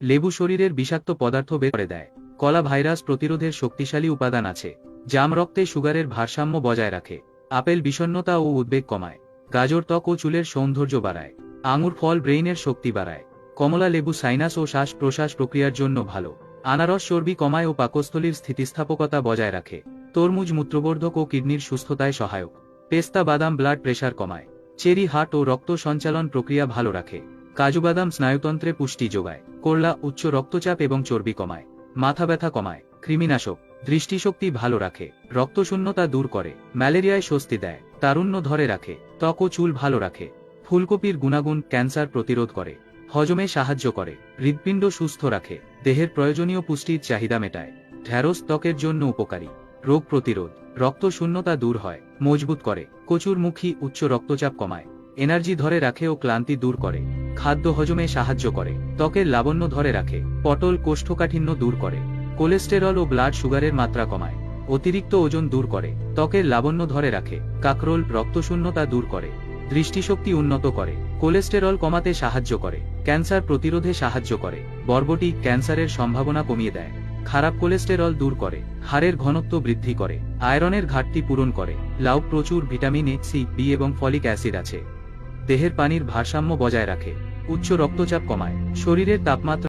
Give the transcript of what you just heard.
লেবু শরীরের বিষাক্ত পদার্থ বের করে দেয়। কলা ভাইরাস প্রতিরোধের শক্তিশালী উপাদান আছে জাম রক্তে সুগারের ভারসাম্য বজায় রাখে, আপেল বিষণ্ণতা ও উদ্বেগ কমায়, গাজর ত্বক ও চুলের সৌন্দর্য বাড়ায়, আঙুর ফল ব্রেইনের শক্তি বাড়ায়, কমলা লেবু সাইনাস ও শ্বাস প্রশ্বাস প্রক্রিয়ার জন্য ভালো, আনারস চর্বি কমায় ও পাকস্থলীর স্থিতিস্থাপকতা বজায় রাখে, তরমুজ মূত্রবর্ধক ও কিডনির সুস্থতায় সহায়ক, পেস্তা, বাদাম, ব্লাড প্রেশার কমায়, চেরি, হার্ট ও রক্ত সঞ্চালন প্রক্রিয়া ভালো রাখে। কাজু বাদাম স্নায়ুতন্ত্রে পুষ্টি যোগায়, করলা উচ্চ রক্তচাপ এবং চর্বি কমায়, মাথা ব্যথা কমায়, কৃমিনাশক, দৃষ্টিশক্তি ভালো রাখে, রক্তশূন্যতা দূর করে, ম্যালেরিয়ায় স্বস্তি দেয়, তারুণ্য ধরে রাখে, ত্বক ও চুল ভালো রাখে, ফুলকপির গুণাগুণ ক্যান্সার প্রতিরোধ করে, হজমে সাহায্য করে, হৃৎপিণ্ড সুস্থ রাখে, দেহের প্রয়োজনীয় পুষ্টির চাহিদা মেটায়, ঢ্যাঁড়স ত্বকের জন্য উপকারী, রোগ প্রতিরোধ রক্ত শূন্যতা দূর হয়, মজবুত করে, কচুরমুখী উচ্চ রক্তচাপ কমায়, এনার্জি ধরে রাখে ও ক্লান্তি দূর করে। খাদ্য হজমে সাহায্য করে, ত্বকের লাবণ্য ধরে রাখে, পটল কোষ্ঠকাঠিন্য দূর করে, কোলেস্টেরল ও ব্লাড সুগারের মাত্রা কমায়, অতিরিক্ত ওজন দূর করে, ত্বকের লাবণ্য ধরে রাখে, কাকরোল রক্তশূন্যতা দূর করে, দৃষ্টিশক্তি উন্নত করে, কোলেস্টেরল কমাতে সাহায্য করে, ক্যান্সার প্রতিরোধে সাহায্য করে, বরবটি ক্যান্সারের সম্ভাবনা কমিয়ে দেয়, খারাপ কোলেস্টেরল দূর করে, হাড়ের ঘনত্ব বৃদ্ধি করে, আয়রনের ঘাটতি পূরণ করে, লাউ প্রচুর ভিটামিন এ, সি, বি এবং ফলিক অ্যাসিড আছে। দেহের পানির ভারসাম্য বজায় রাখে উচ্চ রক্তচাপ কমায় শরীরের তাপমাত্রা